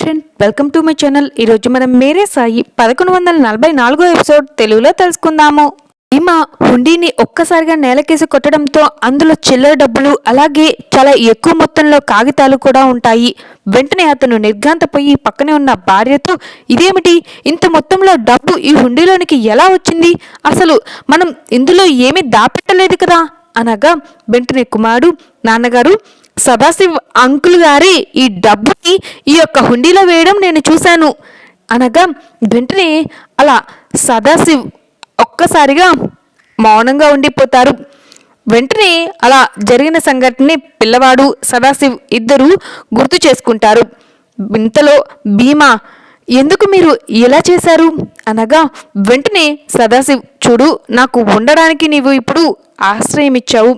Friend welcome to my channel. ఈరోజు మనం మేరే సాయి పదకొండు వందల నలభై నాలుగో ఎపిసోడ్ తెలుగులో తెలుసుకుందాము. భీమా హుండీని ఒక్కసారిగా నేలకేసి కొట్టడంతో అందులో చిల్లర డబ్బులు అలాగే చాలా ఎక్కువ మొత్తంలో కాగితాలు కూడా ఉంటాయి. వెంటనే అతను నిర్ఘాంతపోయి పక్కనే ఉన్న భార్యతో ఇదేమిటి? ఇంత మొత్తంలో డబ్బు ఈ హుండీలోనికి ఎలా వచ్చింది? అసలు మనం ఇందులో ఏమీ దాపెట్టలేదు కదా? అనగా వెంటనే కుమారుడు నాన్నగారు సదాశివ్ అంకుల్ గారి ఈ డబ్బుని ఈ యొక్క హుండీలో వేయడం నేను చూశాను. అనగా వెంటనే అలా సదాశివ్ ఒక్కసారిగా మౌనంగా ఉండిపోతారు. వెంటనే అలా జరిగిన సంఘటనని పిల్లవాడు సదాశివ్ ఇద్దరు గుర్తు చేసుకుంటారు. ఇంతలో భీమా ఎందుకు మీరు ఇలా చేశారు? అనగా వెంటనే సదాశివ్ చూడు నాకు ఉండడానికి నీవు ఇప్పుడు ఆశ్రయం ఇచ్చావు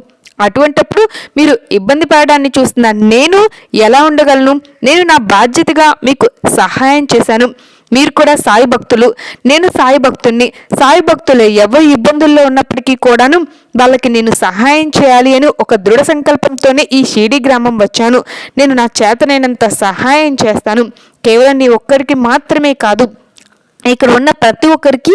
అటువంటప్పుడు మీరు ఇబ్బంది పడడాన్ని చూస్తున్న నేను ఎలా ఉండగలను? నేను నా బాధ్యతగా మీకు సహాయం చేశాను. మీరు కూడా సాయి భక్తులు. నేను సాయి భక్తుణ్ణి. సాయి భక్తులు ఎవరి ఇబ్బందుల్లో ఉన్నప్పటికీ కూడాను వాళ్ళకి నేను సహాయం చేయాలి అని ఒక దృఢ సంకల్పంతోనే ఈ షీడి గ్రామం వచ్చాను. నేను నా చేతనైనంత సహాయం చేస్తాను. కేవలం నీ ఒక్కరికి మాత్రమే కాదు ఇక్కడ ఉన్న ప్రతి ఒక్కరికి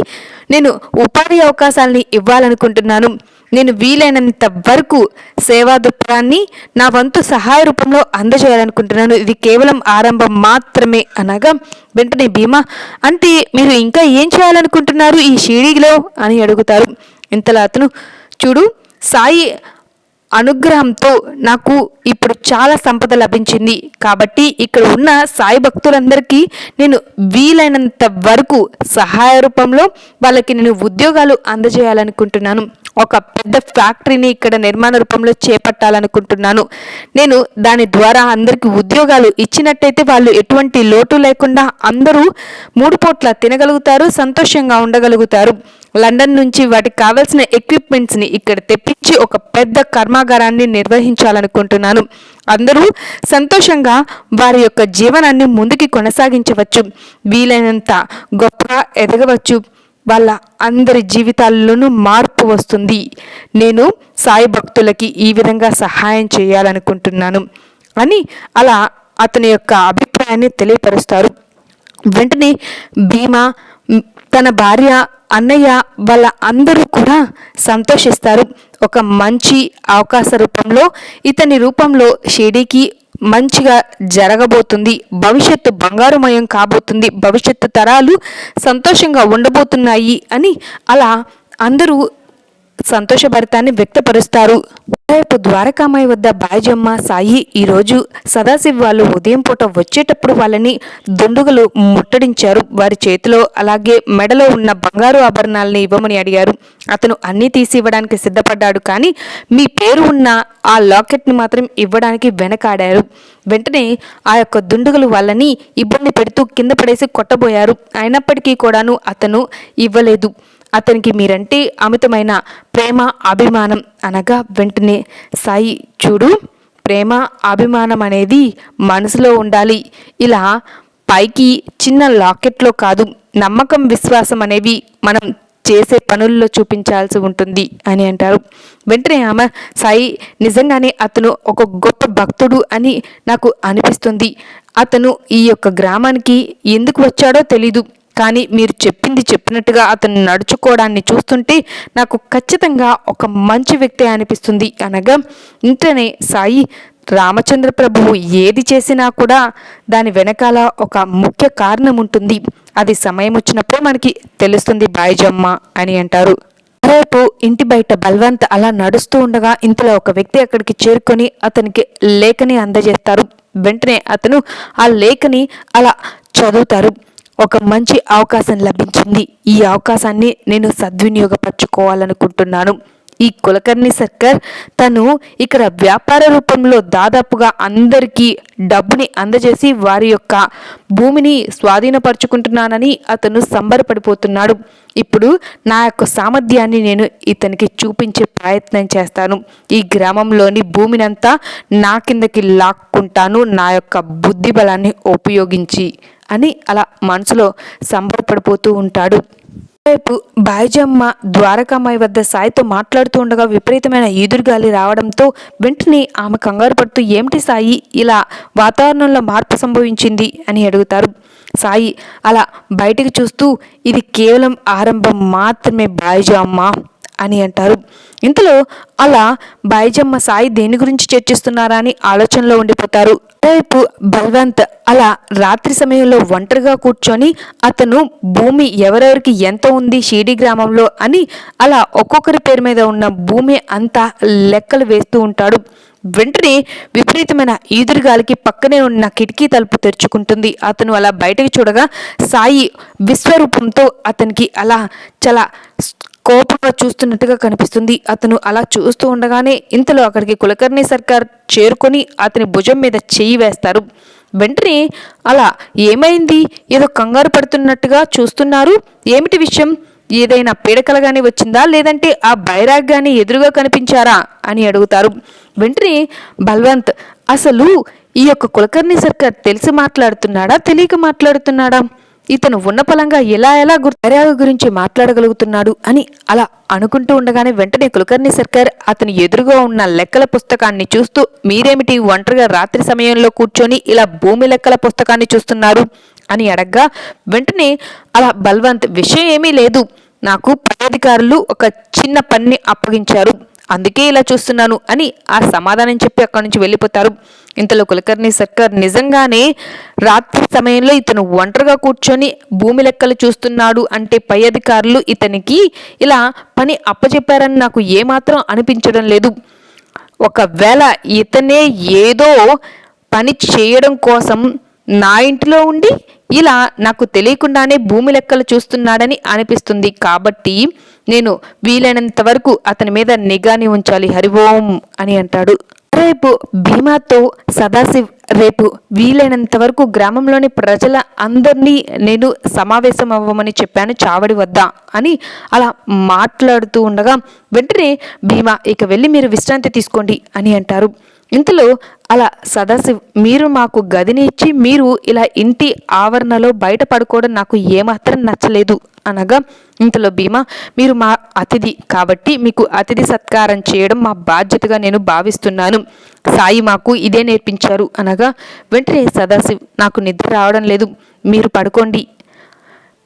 నేను ఉపాధి అవకాశాలని ఇవ్వాలనుకుంటున్నాను. నేను వీలైనంత వరకు సేవా దృక్పథాన్ని నా వంతు సహాయ రూపంలో అందజేయాలనుకుంటున్నాను. ఇది కేవలం ఆరంభం మాత్రమే అనగా వెంటనే భీమా. అంటే మీరు ఇంకా ఏం చేయాలనుకుంటున్నారు ఈ షిరిడిలో అని అడుగుతారు. ఇంతలా అతను చూడు సాయి అనుగ్రహంతో నాకు ఇప్పుడు చాలా సంపద లభించింది. కాబట్టి ఇక్కడ ఉన్న సాయి భక్తులందరికీ నేను వీలైనంత వరకు సహాయ రూపంలో వాళ్ళకి నేను ఉద్యోగాలు అందజేయాలనుకుంటున్నాను. ఒక పెద్ద ఫ్యాక్టరీని ఇక్కడ నిర్మాణ రూపంలో చేపట్టాలనుకుంటున్నాను. నేను దాని ద్వారా అందరికీ ఉద్యోగాలు ఇచ్చినట్టయితే వాళ్ళు ఎటువంటి లోటు లేకుండా అందరూ మూడు పూట్ల తినగలుగుతారు సంతోషంగా ఉండగలుగుతారు. లండన్ నుంచి వాటికి కావాల్సిన ఎక్విప్మెంట్స్ని ఇక్కడ తెప్పించి ఒక పెద్ద కర్మాగారాన్ని నిర్వహించాలనుకుంటున్నాను. అందరూ సంతోషంగా వారి యొక్క జీవనాన్ని ముందుకి కొనసాగించవచ్చు. వీలైనంత గొప్పగా ఎదగవచ్చు. వాళ్ళ అందరి జీవితాల్లోనూ మార్పు వస్తుంది. నేను సాయి భక్తులకి ఈ విధంగా సహాయం చేయాలనుకుంటున్నాను అని అలా అతని యొక్క అభిప్రాయాన్ని తెలియపరుస్తారు. వెంటనే భీమా తన భార్య అన్నయ్య వాళ్ళ అందరూ కూడా సంతోషిస్తారు. ఒక మంచి అవకాశ రూపంలో ఇతని రూపంలో షిరిడీకి మంచిగా జరగబోతుంది. భవిష్యత్తు బంగారుమయం కాబోతుంది. భవిష్యత్తు తరాలు సంతోషంగా ఉండబోతున్నాయి అని అలా అందరూ సంతోషభరితాన్ని వ్యక్తపరుస్తారు. రేపు ద్వారకామాయి వద్ద బాయజమ్మ సాయి ఈరోజు సదాశివ్ వాళ్ళు ఉదయం పూట వచ్చేటప్పుడు వాళ్ళని దుండుగలు ముట్టడించారు. వారి చేతిలో అలాగే మెడలో ఉన్న బంగారు ఆభరణాలని ఇవ్వమని అడిగారు. అతను అన్నీ తీసి ఇవ్వడానికి సిద్ధపడ్డాడు కానీ మీ పేరు ఉన్న ఆ లాకెట్ని మాత్రం ఇవ్వడానికి వెనకాడారు. వెంటనే ఆ యొక్క దుండుగలు వాళ్ళని ఇబ్బంది పెడుతూ కింద పడేసి కొట్టబోయారు. అయినప్పటికీ కూడాను అతను ఇవ్వలేదు. అతనికి మీరంటే అమితమైన ప్రేమ అభిమానం అనగా వెంటనే సాయి చూడు ప్రేమ అభిమానం అనేది మనసులో ఉండాలి. ఇలా పైకి చిన్న లాకెట్లో కాదు నమ్మకం విశ్వాసం అనేవి మనం చేసే పనుల్లో చూపించాల్సి ఉంటుంది అని అంటారు. వెంటనే ఆమె సాయి నిజంగానే అతను ఒక గొప్ప భక్తుడు అని నాకు అనిపిస్తుంది. అతను ఈ యొక్క గ్రామానికి ఎందుకు వచ్చాడో తెలీదు. కానీ మీరు చెప్పింది చెప్పినట్టుగా అతను నడుచుకోవడాన్ని చూస్తుంటే నాకు ఖచ్చితంగా ఒక మంచి వ్యక్తి అనిపిస్తుంది. అనగా ఇంటనే సాయి రామచంద్ర ప్రభువు ఏది చేసినా కూడా దాని వెనకాల ఒక ముఖ్య కారణం ఉంటుంది. అది సమయం వచ్చినప్పుడు మనకి తెలుస్తుంది బాయిజమ్మ అని అంటారు. రేపు ఇంటి బయట బల్వంత్ అలా నడుస్తూ ఉండగా ఇంతలో ఒక వ్యక్తి అక్కడికి చేరుకొని అతనికి లేఖని అందజేస్తారు. వెంటనే అతను ఆ లేఖని అలా చదువుతారు. ఒక మంచి అవకాశం లభించింది. ఈ అవకాశాన్ని నేను సద్వినియోగపరచుకోవాలనుకుంటున్నాను. ఈ కులకర్ణి సర్కార్ తను ఇక్కడ వ్యాపార రూపంలో దాదాపుగా అందరికీ డబ్బుని అందజేసి వారి యొక్క భూమిని స్వాధీనపరుచుకుంటున్నానని అతను సంబరపడిపోతున్నాడు. ఇప్పుడు నా యొక్క సామర్థ్యాన్ని నేను ఇతనికి చూపించే ప్రయత్నం చేస్తాను. ఈ గ్రామంలోని భూమినంతా నా కిందకి లాక్కుంటాను. నా యొక్క బుద్ధి బలాన్ని ఉపయోగించి అని అలా మనసులో సంబరపడిపోతూ ఉంటాడు. వైపు బాయిజమ్మ ద్వారకామాయి వద్ద సాయితో మాట్లాడుతూ ఉండగా విపరీతమైన ఈదురుగాలి రావడంతో వెంటనే ఆమె కంగారు పడుతూ ఏమిటి సాయి? ఇలా వాతావరణంలో మార్పు సంభవించింది? అని అడుగుతారు. సాయి అలా బయటికి చూస్తూ ఇది కేవలం ఆరంభం మాత్రమే బాయిజమ్మ. అని అంటారు. ఇంతలో అలా బాయిజమ్మ సాయి దేని గురించి చర్చిస్తున్నారా అని ఆలోచనలో ఉండిపోతారు. రేపు బలవంత్ అలా రాత్రి సమయంలో ఒంటరిగా కూర్చొని అతను భూమి ఎవరెవరికి ఎంత ఉంది షీడి గ్రామంలో అని అలా ఒక్కొక్కరి పేరు మీద ఉన్న భూమి అంతా లెక్కలు వేస్తూ ఉంటాడు. వెంటనే విపరీతమైన ఈదురుగాలికి పక్కనే ఉన్న కిటికీ తలుపు తెరుచుకుంటుంది. అతను అలా బయటకు చూడగా సాయి విశ్వరూపంతో అతనికి అలా చాలా కోపంగా చూస్తున్నట్టుగా కనిపిస్తుంది. అతను అలా చూస్తూ ఉండగానే ఇంతలో అక్కడికి కులకర్ణి సర్కార్ చేరుకొని అతని భుజం మీద చెయ్యి వేస్తారు. వెంటనే అలా ఏమైంది? ఏదో కంగారు పడుతున్నట్టుగా చూస్తున్నారు. ఏమిటి విషయం? ఏదైనా పీడకలగానే వచ్చిందా? లేదంటే ఆ బైరాగ్ కానీ ఎదురుగా కనిపించారా? అని అడుగుతారు. వెంటనే బల్వంత్ అసలు ఈ యొక్క కులకర్ణి సర్కార్ తెలిసి మాట్లాడుతున్నాడా? తెలియక మాట్లాడుతున్నాడా? ఇతను ఉన్నపలంగా ఎలా ఎలా గుర్తు గురించి మాట్లాడగలుగుతున్నాడు అని అలా అనుకుంటూ ఉండగానే వెంటనే కులకర్ణి సర్కార్ అతని ఎదురుగా ఉన్న లెక్కల పుస్తకాన్ని చూస్తూ మీరేమిటి ఒంటరిగా రాత్రి సమయంలో కూర్చొని ఇలా భూమి లెక్కల పుస్తకాన్ని చూస్తున్నారు? అని అడగ్గా వెంటనే అలా బల్వంత్ విషయం ఏమీ లేదు. నాకు పై అధికారులు ఒక చిన్న పనిని అప్పగించారు. అందుకే ఇలా చూస్తున్నాను అని ఆ సమాధానం చెప్పి అక్కడి నుంచి వెళ్ళిపోతారు. ఇంతలో కులకర్ణి సర్కార్ నిజంగానే రాత్రి సమయంలో ఇతను ఒంటరిగా కూర్చొని భూమి లెక్కలు చూస్తున్నాడు అంటే పై అధికారులు ఇతనికి ఇలా పని అప్పచెప్పారని నాకు ఏమాత్రం అనిపించడం లేదు. ఒకవేళ ఇతనే ఏదో పని చేయడం కోసం నా ఇంటిలో ఉండి ఇలా నాకు తెలియకుండానే భూమి లెక్కలు చూస్తున్నాడని అనిపిస్తుంది. కాబట్టి నేను వీలైనంత వరకు అతని మీద నిఘాని ఉంచాలి. హరివోం అని అంటాడు. రేపు భీమాతో సదాశివ్ రేపు వీలైనంత వరకు గ్రామంలోని ప్రజల అందరినీ నేను సమావేశం అవ్వమని చెప్పాను చావడి వద్ద అని అలా మాట్లాడుతూ ఉండగా వెంటనే భీమా ఇక వెళ్ళి మీరు విశ్రాంతి తీసుకోండి అని అంటారు. ఇంతలో అలా సదాశివ్ మీరు మాకు గదిని ఇచ్చి మీరు ఇలా ఇంటి ఆవరణలో బయట పడుకోవడం నాకు ఏమాత్రం నచ్చలేదు అనగా ఇంతలో భీమా మీరు మా అతిథి కాబట్టి మీకు అతిథి సత్కారం చేయడం మా బాధ్యతగా నేను భావిస్తున్నాను. సాయి మాకు ఇదే నేర్పించారు అనగా వెంటనే సదాశివ్ నాకు నిద్ర రావడం లేదు మీరు పడుకోండి.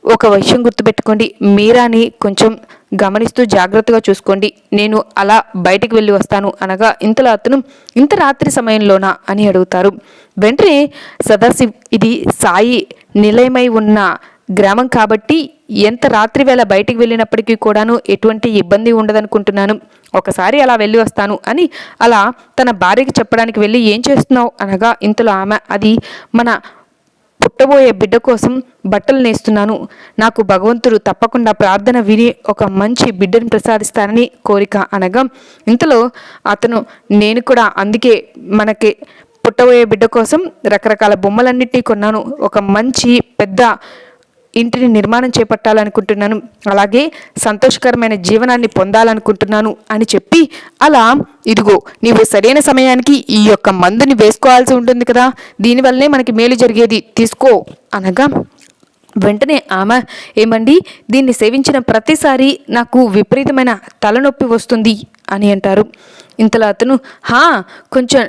ఒక విషయం గుర్తుపెట్టుకోండి మీరాని కొంచెం గమనిస్తూ జాగ్రత్తగా చూసుకోండి. నేను అలా బయటికి వెళ్ళి వస్తాను అనగా ఇంతలో అతను ఇంత రాత్రి సమయంలోనా? అని అడుగుతారు. వెంటనే సదాశివ్ ఇది సాయి నిలయమై ఉన్న గ్రామం కాబట్టి ఎంత రాత్రి వేళ బయటికి వెళ్ళినప్పటికీ కూడాను ఎటువంటి ఇబ్బంది ఉండదనుకుంటున్నాను. ఒకసారి అలా వెళ్ళి వస్తాను అని అలా తన భార్యకి చెప్పడానికి వెళ్ళి ఏం చేస్తున్నావు? అనగా ఇంతలో ఆమె అది మన పుట్టబోయే బిడ్డ కోసం బట్టలు నేస్తున్నాను. నాకు భగవంతుడు తప్పకుండా ప్రార్థన విని ఒక మంచి బిడ్డను ప్రసాదిస్తానని కోరిక అనగా ఇంతలో అతను నేను కూడా అందుకే మనకి పుట్టబోయే బిడ్డ కోసం రకరకాల బొమ్మలన్నిటినీ కొన్నాను. ఒక మంచి పెద్ద ఇంటిని నిర్మాణం చేపట్టాలనుకుంటున్నాను. అలాగే సంతోషకరమైన జీవనాన్ని పొందాలనుకుంటున్నాను అని చెప్పి అలా ఇదిగో నీవు సరైన సమయానికి ఈ యొక్క మందుని వేసుకోవాల్సి ఉంటుంది కదా. దీనివల్లనే మనకి మేలు జరిగేది తీసుకో అనగా వెంటనే ఆమె ఏమండి దీన్ని సేవించిన ప్రతిసారి నాకు విపరీతమైన తలనొప్పి వస్తుంది అని అంటారు. ఇంతలో అతను హా కొంచెం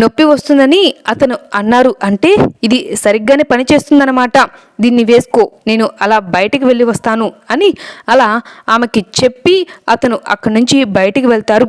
నొప్పి వస్తుందని అతను అన్నారు. అంటే ఇది సరిగ్గానే పనిచేస్తుందన్నమాట. దీన్ని వేసుకో. నేను అలా బయటికి వెళ్ళి వస్తాను అని అలా ఆమెకి చెప్పి అతను అక్కడి నుంచి బయటికి వెళ్తారు.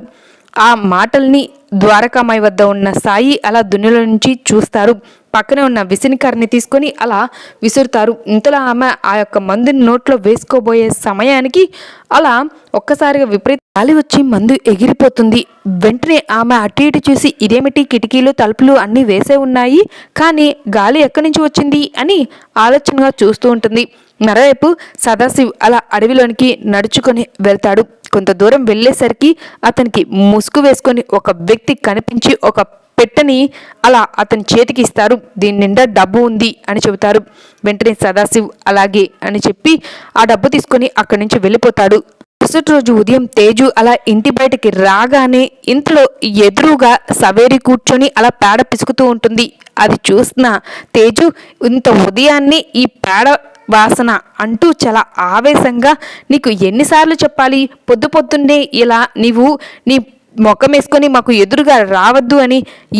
ఆ మాటల్ని ద్వారకామాయి వద్ద ఉన్న సాయి అలా దున్నుల నుంచి చూస్తారు. పక్కనే ఉన్న విసినికర్ని తీసుకొని అలా విసురుతారు. ఇంతలో ఆమె ఆ యొక్క మందుని నోట్లో వేసుకోబోయే సమయానికి అలా ఒక్కసారిగా విపరీత గాలి వచ్చి మందు ఎగిరిపోతుంది. వెంటనే ఆమె అటు ఇటు చూసి ఇదేమిటి కిటికీలు తలుపులు అన్నీ వేసే ఉన్నాయి? కానీ గాలి ఎక్కడి నుంచి వచ్చింది? అని ఆలోచనగా చూస్తూ ఉంటుంది. మరోవైపు సదాశివ్ అలా అడవిలోనికి నడుచుకొని వెళ్తాడు. కొంత దూరం వెళ్ళేసరికి అతనికి ముసుగు వేసుకొని ఒక వ్యక్తి కనిపించి ఒక పెట్టని అలా అతని చేతికి ఇస్తారు. దీని నిండా డబ్బు ఉంది అని చెబుతారు. వెంటనే సదాశివ్ అలాగే అని చెప్పి ఆ డబ్బు తీసుకొని అక్కడి నుంచి వెళ్ళిపోతాడు. మరుసటి రోజు ఉదయం తేజు అలా ఇంటి బయటకి రాగానే ఇంట్లో ఎదురుగా సవేరి కూర్చొని అలా పేడ పిసుకుతూ ఉంటుంది. అది చూసిన తేజు ఇంత ఉదయాన్నే ఈ పేడ వాసన అంటూ చాలా ఆవేశంగా నీకు ఎన్నిసార్లు చెప్పాలి? పొద్దు పొద్దున్నే ఇలా నీవు నీ మొఖం వేసుకొని మాకు ఎదురుగా రావద్దు అని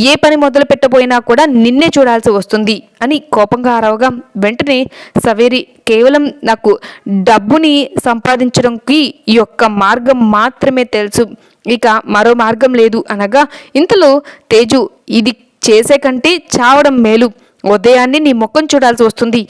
ఏ పని మొదలు పెట్టబోయినా కూడా నిన్నే చూడాల్సి వస్తుంది అని కోపంగా అరవగా వెంటనే సవేరి కేవలం నాకు డబ్బుని సంపాదించడంకి ఈ యొక్క మార్గం మాత్రమే తెలుసు. ఇక మరో మార్గం లేదు అనగా ఇంతలో తేజు ఇది చేసే కంటే చావడం మేలు. ఉదయాన్నే నీ ముఖం చూడాల్సి వస్తుంది.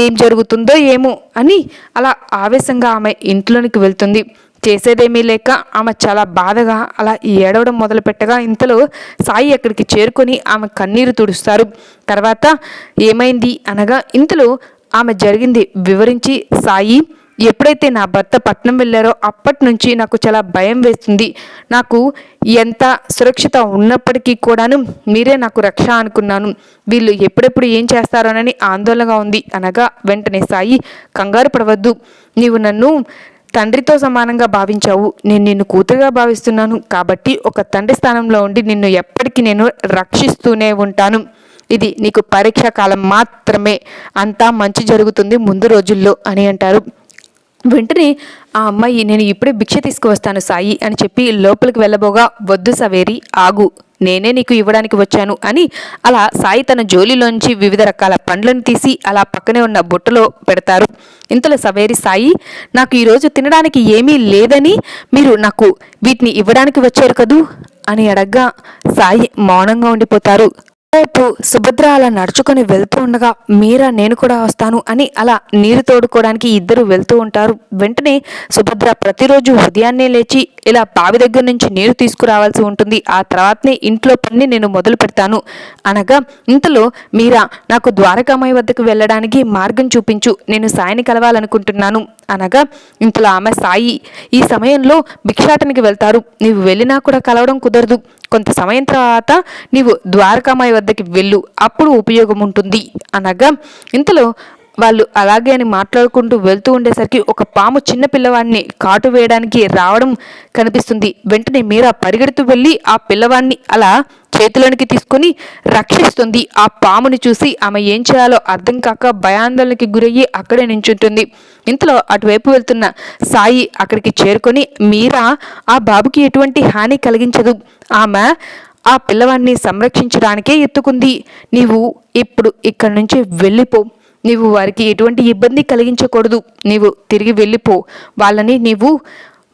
ఏం జరుగుతుందో ఏమో అని అలా ఆవేశంగా ఆమె ఇంట్లోనికి వెళ్తుంది. చేసేదేమీ లేక ఆమె చాలా బాధగా అలా ఏడవడం మొదలుపెట్టగా ఇంతలో సాయి అక్కడికి చేరుకొని ఆమె కన్నీరు తుడుస్తారు. తర్వాత ఏమైంది అనగా ఇంతలో ఆమె జరిగింది వివరించి సాయి ఎప్పుడైతే నా భర్త పట్నం వెళ్ళారో అప్పటి నుంచి నాకు చాలా భయం వేస్తుంది. నాకు ఎంత సురక్షిత ఉన్నప్పటికీ కూడాను మీరే నాకు రక్ష అనుకున్నాను. వీళ్ళు ఎప్పుడెప్పుడు ఏం చేస్తారోనని ఆందోళనగా ఉంది. అనగా వెంటనే సాయి కంగారు పడవద్దు. నీవు నన్ను తండ్రితో సమానంగా భావించావు. నేను నిన్ను కూతురుగా భావిస్తున్నాను. కాబట్టి ఒక తండ్రి స్థానంలో ఉండి నిన్ను ఎప్పటికీ నేను రక్షిస్తూనే ఉంటాను. ఇది నీకు పరీక్ష కాలం మాత్రమే. అంతా మంచి జరుగుతుంది ముందు రోజుల్లో అని అంటారు. వెంటనే ఆ అమ్మాయి నేను ఇప్పుడే భిక్ష తీసుకువస్తాను సాయి అని చెప్పి లోపలికి వెళ్ళబోగా వద్దు సవేరి ఆగు. నేనే నీకు ఇవ్వడానికి వచ్చాను అని అలా సాయి తన జోలిలోంచి వివిధ రకాల పండ్లను తీసి అలా పక్కనే ఉన్న బుట్టలో పెడతారు. ఇంతలో సవేరి సాయి నాకు ఈరోజు తినడానికి ఏమీ లేదని మీరు నాకు వీటిని ఇవ్వడానికి వచ్చారు కదూ? అని అడగ్గా సాయి మౌనంగా ఉండిపోతారు. వైపు సుభద్ర అలా నడుచుకొని వెళ్తూ ఉండగా మీరా నేను కూడా వస్తాను అని అలా నీరు తోడుకోవడానికి ఇద్దరు వెళ్తూ ఉంటారు. వెంటనే సుభద్ర ప్రతిరోజు ఉదయాన్నే లేచి ఇలా బావి దగ్గర నుంచి నీరు తీసుకురావాల్సి ఉంటుంది. ఆ తర్వాతనే ఇంట్లో పని నేను మొదలు పెడతాను. అనగా ఇంతలో మీరా నాకు ద్వారకామయ్య వద్దకు వెళ్ళడానికి మార్గం చూపించు. నేను సాయిని కలవాలనుకుంటున్నాను. అనగా ఇంతలో ఆమె సాయి. ఈ సమయంలో భిక్షాటనికి వెళ్తారు. నీవు వెళ్ళినా కూడా కలవడం కుదరదు. కొంత సమయం తర్వాత నీవు ద్వారకామాయి వద్దకి వెళ్ళు అప్పుడు ఉపయోగం ఉంటుంది. అనగా ఇంతలో వాళ్ళు అలాగే అని మాట్లాడుకుంటూ వెళ్తూ ఉండేసరికి ఒక పాము చిన్న పిల్లవాడిని కాటు వేయడానికి రావడం కనిపిస్తుంది. వెంటనే మీరా పరిగెడుతూ వెళ్ళి ఆ పిల్లవాడిని అలా చేతిలోనికి తీసుకుని రక్షిస్తుంది. ఆ పాముని చూసి ఆమె ఏం చేయాలో అర్థం కాక భయాందోళనకి గురయ్యి అక్కడే నించుంటుంది. ఇంతలో అటువైపు వెళ్తున్న సాయి అక్కడికి చేరుకొని మీరా ఆ బాబుకి ఎటువంటి హాని కలిగించదు. ఆమె ఆ పిల్లవాడిని సంరక్షించడానికే ఎత్తుకుంది. నీవు ఇప్పుడు ఇక్కడి నుంచి వెళ్ళిపో. నీవు వారికి ఎటువంటి ఇబ్బంది కలిగించకూడదు. నీవు తిరిగి వెళ్ళిపో. వాళ్ళని నీవు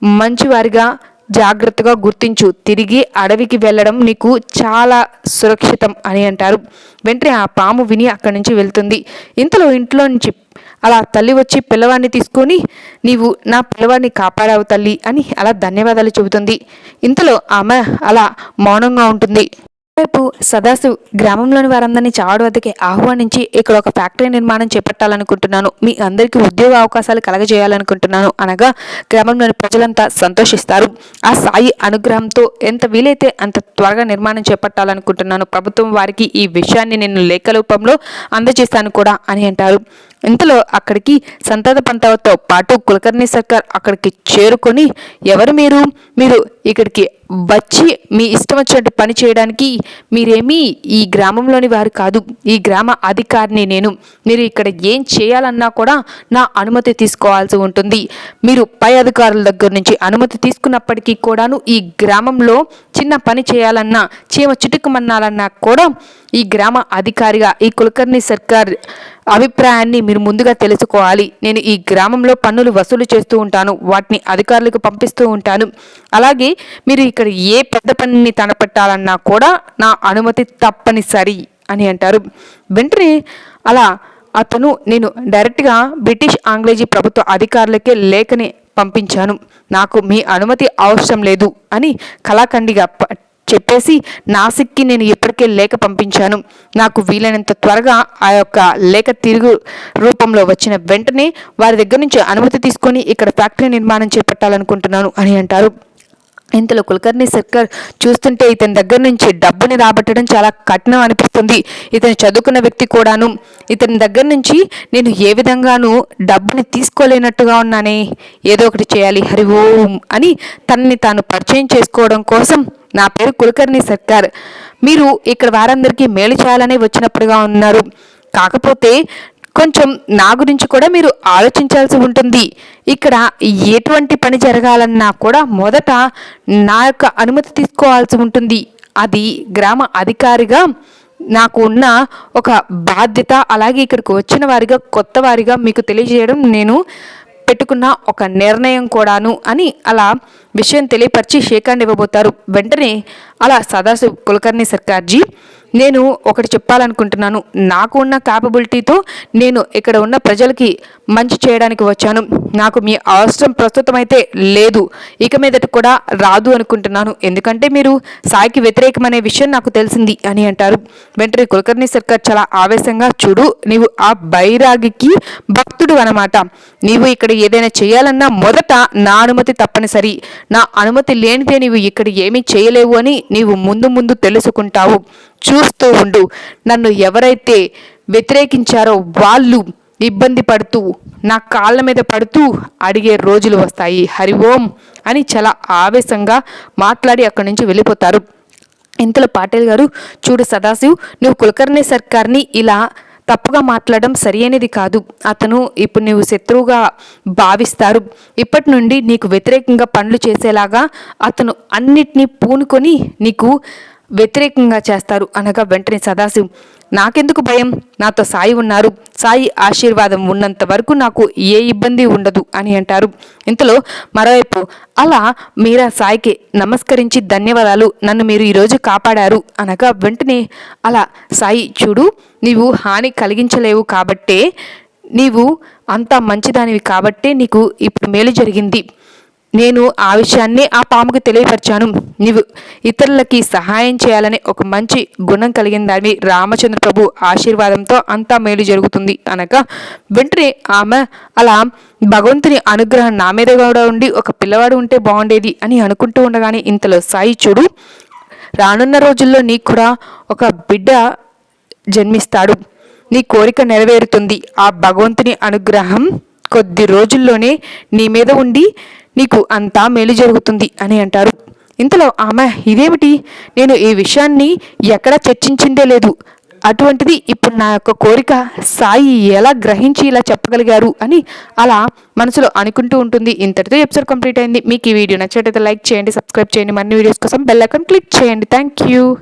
మంచివారిగా జాగ్రత్తగా గుర్తించు. తిరిగి అడవికి వెళ్ళడం నీకు చాలా సురక్షితం అని అంటారు. వెంటనే ఆ పాము విని అక్కడి నుంచి వెళ్తుంది. ఇంతలో ఇంట్లో నుంచి అలా తల్లి వచ్చి పిల్లవాడిని తీసుకొని నీవు నా పిల్లవాడిని కాపాడావు తల్లి అని అలా ధన్యవాదాలు చెబుతుంది. ఇంతలో ఆమె అలా మౌనంగా ఉంటుంది. మరోవైపు సదాశివ్ గ్రామంలోని వారందరినీ చావడి వద్దకి ఆహ్వానించి ఇక్కడ ఒక ఫ్యాక్టరీ నిర్మాణం చేపట్టాలనుకుంటున్నాను. మీ అందరికీ ఉద్యోగ అవకాశాలు కలగజేయాలనుకుంటున్నాను అనగా గ్రామంలోని ప్రజలంతా సంతోషిస్తారు. ఆ సాయి అనుగ్రహంతో ఎంత వీలైతే అంత త్వరగా నిర్మాణం చేపట్టాలనుకుంటున్నాను. ప్రభుత్వం వారికి ఈ విషయాన్ని నేను లేఖ రూపంలో అందజేస్తాను కూడా అని అంటారు. ఇంతలో అక్కడికి సంతత పంతవతో పాటు కులకర్ణి సర్కార్ అక్కడికి చేరుకొని ఎవరు మీరు? మీరు ఇక్కడికి వచ్చి మీ ఇష్టం వచ్చినట్టు పని చేయడానికి మీరేమీ ఈ గ్రామంలోని వారు కాదు. ఈ గ్రామ అధికారిని నేను. మీరు ఇక్కడ ఏం చేయాలన్నా కూడా నా అనుమతి తీసుకోవాల్సి ఉంటుంది. మీరు పై అధికారుల దగ్గర నుంచి అనుమతి తీసుకున్నప్పటికీ కూడాను ఈ గ్రామంలో చిన్న పని చేయాలన్నా చీమ చిటుకుమన్నాలన్నా కూడా ఈ గ్రామ అధికారిగా ఈ కులకర్ణి సర్కార్ అభిప్రాయాన్ని మీరు ముందుగా తెలుసుకోవాలి. నేను ఈ గ్రామంలో పన్నులు వసూలు చేస్తూ ఉంటాను. వాటిని అధికారులకు పంపిస్తూ ఉంటాను. అలాగే మీరు ఇక్కడ ఏ పెద్ద పనిని తనపెట్టాలన్నా కూడా నా అనుమతి తప్పనిసరి అని అంటారు. వెంటనే అలా అతను నేను డైరెక్ట్గా బ్రిటిష్ ఆంగ్లేజీ ప్రభుత్వ అధికారులకే లేఖని పంపించాను. నాకు మీ అనుమతి అవసరం లేదు అని కళాఖండిగా ప- చెప్పేసి నాసిక్కి నేను ఇప్పటికే లేఖ పంపించాను. నాకు వీలైనంత త్వరగా ఆ యొక్క లేఖ తిరుగు రూపంలో వచ్చిన వెంటనే వారి దగ్గర నుంచి అనుమతి తీసుకొని ఇక్కడ ఫ్యాక్టరీ నిర్మాణం చేపట్టాలనుకుంటున్నాను అని అంటారు. ఇంతలో కులకర్ణి సర్కార్ చూస్తుంటే ఇతని దగ్గర నుంచి డబ్బుని రాబట్టడం చాలా కఠినం అనిపిస్తుంది. ఇతను చదువుకున్న వ్యక్తి కూడాను. ఇతని దగ్గర నుంచి నేను ఏ విధంగానూ డబ్బుని తీసుకోలేనట్టుగా ఉన్నానే. ఏదో ఒకటి చేయాలి. హరి ఓం అని తనని తాను పరిచయం చేసుకోవడం కోసం నా పేరు కులకర్ణి సర్కార్ మీరు ఇక్కడ వారందరికీ మేలు చేయాలని వచ్చినప్పుడుగా ఉన్నారు. కాకపోతే కొంచెం నా గురించి కూడా మీరు ఆలోచించాల్సి ఉంటుంది. ఇక్కడ ఎటువంటి పని జరగాలన్నా కూడా మొదట నా యొక్క అనుమతి తీసుకోవాల్సి ఉంటుంది. అది గ్రామ అధికారిగా నాకు ఉన్న ఒక బాధ్యత అలాగే ఇక్కడికి వచ్చిన వారిగా కొత్త వారిగా మీకు తెలియజేయడం నేను పెట్టుకున్న ఒక నిర్ణయం కూడాను అని అలా విషయం తెలియపరిచి షేకాండ్ ఇవ్వబోతారు. వెంటనే అలా సదాశివ్ కులకర్ణి సర్కార్జీ నేను ఒకటి చెప్పాలనుకుంటున్నాను. నాకు ఉన్న క్యాపబిలిటీతో నేను ఇక్కడ ఉన్న ప్రజలకి మంచి చేయడానికి వచ్చాను. నాకు మీ అవసరం ప్రస్తుతం అయితే లేదు. ఇక మీదట కూడా రాదు అనుకుంటున్నాను. ఎందుకంటే మీరు సాయికి వ్యతిరేకమనే విషయం నాకు తెలిసింది అని అంటారు. వెంటనే కులకర్ణి సర్కార్ చాలా ఆవేశంగా చూడు నీవు ఆ బైరాగికి భక్తుడు అనమాట నీవు ఇక్కడ ఏదైనా చేయాలన్నా మొదట నా అనుమతి తప్పనిసరి. నా అనుమతి లేనిదే నీవు ఇక్కడ ఏమీ చేయలేవు అని నీవు ముందు ముందు తెలుసుకుంటావు చూస్తూ ఉండు. నన్ను ఎవరైతే వ్యతిరేకించారో వాళ్ళు ఇబ్బంది పడుతూ నా కాళ్ళ మీద పడుతూ అడిగే రోజులు వస్తాయి. హరి ఓం అని చాలా ఆవేశంగా మాట్లాడి అక్కడి నుంచి వెళ్ళిపోతారు. ఇంతలో పాటిల్ గారు చూడు సదాశివ్ నువ్వు కులకర్ణి సర్కార్ని ఇలా తప్పుగా మాట్లాడడం సరియైనది కాదు. అతను ఇప్పుడు నీవు శత్రువుగా భావిస్తారు. ఇప్పటి నుండి నీకు వ్యతిరేకంగా పనులు చేసేలాగా అతను అన్నిటినీ పూనుకొని నీకు వ్యతిరేకంగా చేస్తారు అనగా వెంటనే సదాశివ్. నాకెందుకు భయం? నాతో సాయి ఉన్నారు. సాయి ఆశీర్వాదం ఉన్నంత వరకు నాకు ఏ ఇబ్బంది ఉండదు అని అంటారు. ఇంతలో మరోవైపు అలా మీరా సాయికి నమస్కరించి ధన్యవాదాలు. నన్ను మీరు ఈరోజు కాపాడారు అనగా వెంటనే అలా సాయి చూడు నీవు హాని కలిగించలేవు కాబట్టే నీవు అంత మంచిదానివి కాబట్టే నీకు ఇప్పుడు మేలు జరిగింది. నేను ఆ విషయాన్ని ఆ పాముకు తెలియపరిచాను. నీవు ఇతరులకి సహాయం చేయాలనే ఒక మంచి గుణం కలిగిన దాని రామచంద్ర ప్రభు ఆశీర్వాదంతో అంతా మేలు జరుగుతుంది అనగా వెంటనే ఆమె అలా భగవంతుని అనుగ్రహం నా మీద కూడా ఉండి ఒక పిల్లవాడు ఉంటే బాగుండేది అని అనుకుంటూ ఉండగానే ఇంతలో సాయి చూడు రానున్న రోజుల్లో నీకు కూడా ఒక బిడ్డ జన్మిస్తాడు. నీ కోరిక నెరవేరుతుంది. ఆ భగవంతుని అనుగ్రహం కొద్ది రోజుల్లోనే నీ మీద ఉండి నీకు అంతా మేలు జరుగుతుంది అని అంటారు. ఇంతలో ఆమె ఇదేమిటి? నేను ఈ విషయాన్ని ఎక్కడా చర్చించిందే లేదు. అటువంటిది ఇప్పుడు నా యొక్క కోరిక. సాయి ఎలా గ్రహించి ఇలా చెప్పగలిగారు? అని అలా మనసులో అనుకుంటూ ఉంటుంది. ఇంతటితో ఎపిసోడ్ కంప్లీట్ అయింది. మీకు ఈ వీడియో నచ్చినట్లయితే లైక్ చేయండి సబ్స్క్రైబ్ చేయండి. మరిన్ని వీడియోస్ కోసం బెల్ ఐకాన్ క్లిక్ చేయండి. Thank you.